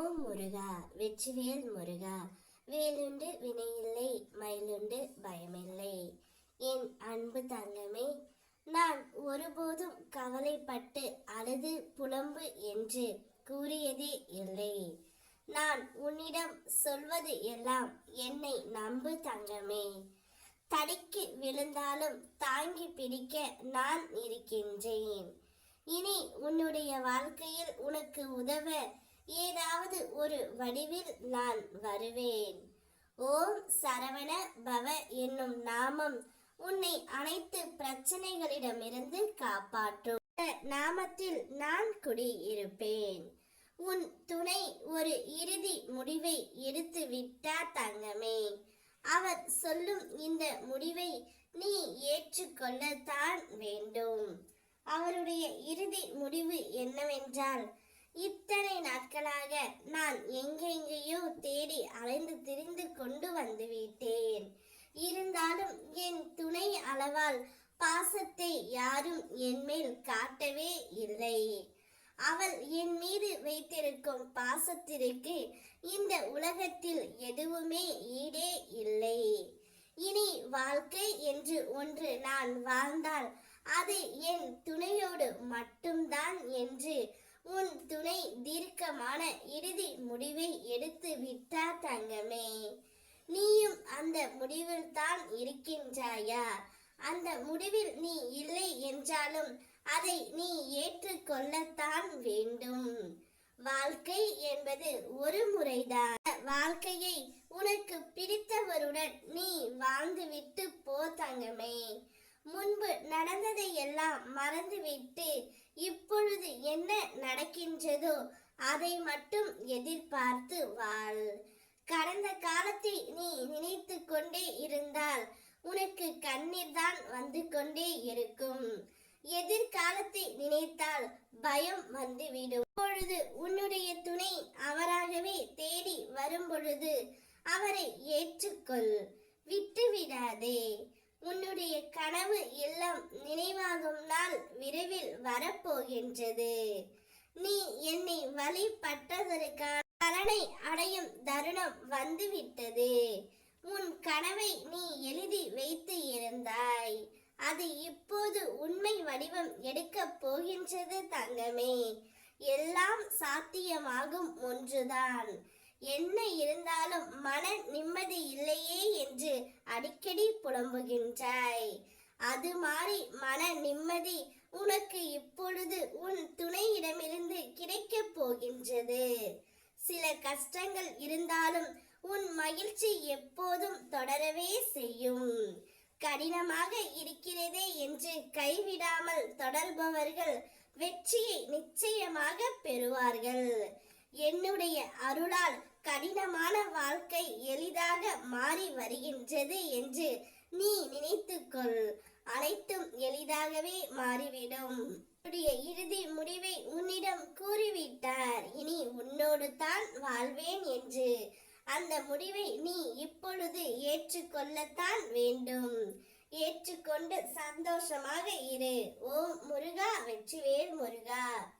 ஓம் முருகா வெற்றிவேல் முருகா வேலுண்டு வினையில்லை மயிலுண்டு பயமில்லை. என் அன்பு தங்கமே நான் ஒருபோதும் கவலைப்பட்டு அழுது புலம்பு என்று கூறியதே இல்லை. நான் உன்னிடம் சொல்வது எல்லாம் என்னை நம்பு தங்கமே. தடிக்கு விழுந்தாலும் தாங்கி பிடிக்க நான் இருக்கின்றேன். இனி உன்னுடைய வாழ்க்கையில் உனக்கு உதவ ஏதாவது ஒரு வடிவில் நான் வருவேன். ஓம் சரவண பவ என்னும் நாமம் உன்னை அனைத்து பிரச்சனைகளிடமிருந்து காப்பாற்றும். நாமத்தில் நான் குடியிருப்பேன். உன் துணை ஒரு இறுதி முடிவை எடுத்து விட்டார் தங்கமே. அவர் சொல்லும் இந்த முடிவை நீ ஏற்றுக்கொள்ளத்தான் வேண்டும். அவருடைய இறுதி முடிவு என்னவென்றால் இத்தனை நாட்களாக நான் எங்கெங்கேயோ தேடி அலைந்து திரிந்து கொண்டு வந்து விட்டேன். இருந்தாலும் என் துணை அளவால் பாசத்தை யாரும் என் மேல் காட்டவே இல்லை. அவள் என் மீது வைத்திருக்கும் பாசத்திற்கு இந்த உலகத்தில் எதுவுமே ஈடே இல்லை. இனி வாழ்க்கை என்று ஒன்று நான் வாழ்ந்தால் அது என் துணையோடு மட்டும்தான் என்று உன் துணை தீர்க்கமான இறுதி முடிவை எடுத்து விட்டா தங்கமே. நீயும் அந்த முடிவில் தான் இருக்கின்றாயா? அந்த முடிவில் நீ இல்லை என்றாலும் அதை நீ ஏற்றுக்கொள்ளத்தான் வேண்டும். வாழ்க்கை என்பது ஒரு முறைதான். வாழ்க்கையை உனக்கு பிடித்தவருடன் நீ வாழ்ந்துவிட்டு போ தங்கமே. முன்பு நடந்ததை எல்லாம் மறந்துவிட்டு இப்பொழுது என்ன நடக்கின்றதோ அதை மட்டும் எதிர்பார்த்து வாழ். கடந்த காலத்தை நீ நினைத்து கொண்டே இருந்தால் உனக்கு கண்ணீர் தான் வந்து கொண்டே இருக்கும். எதிர்காலத்தை நினைத்தால் பயம் வந்துவிடும். இப்பொழுது உன்னுடைய துணை அவராகவே தேடி வரும் பொழுது அவரை ஏற்றுக்கொள். விட்டு விடாதே உன்னுடைய கனவு எல்லாம் நினைவாகும் நாள் விரைவில் வரப்போகின்றது. நீ என்னை வழிபட்டதற்கான பலனை அடையும் தருணம் வந்துவிட்டது. உன் கனவை நீ எழுதி வைத்து இருந்தாய். அது இப்போது உண்மை வடிவம் எடுக்கப் போகின்றது தங்கமே. எல்லாம் சாத்தியமாகும் ஒன்றுதான். என்ன இருந்தாலும் மன நிம்மதி இல்லையே என்று அடிக்கடி புலம்புகின்றாய். அது மாறி மன நிம்மதி உனக்கு இப்பொழுது உன் துணையிடமிருந்து கிடைக்கப் போகின்றது. சில கஷ்டங்கள் இருந்தாலும் உன் மகிழ்ச்சி எப்போதும் தொடரவே செய்யும். கடினமாக இருக்கிறதே என்று கைவிடாமல் தொடர்பவர்கள் வெற்றியை நிச்சயமாக பெறுவார்கள். என்னுடைய அருளால் கடினமான வாழ்க்கை எளிதாக மாறி வருகின்றது என்று நீ நினைத்துக்கொள். அனைத்தும் எளிதாகவே மாறிவிடும். உன்னுடைய இறுதி முடிவை உன்னிடம் கூறிவிட்டார். இனி உன்னோடு தான் வாழ்வேன் என்று. அந்த முடிவை நீ இப்பொழுது ஏற்றுக்கொள்ளத்தான் வேண்டும். ஏற்றுக்கொண்டு சந்தோஷமாக இரு. ஓம் முருகா வெற்றிவேல் முருகா.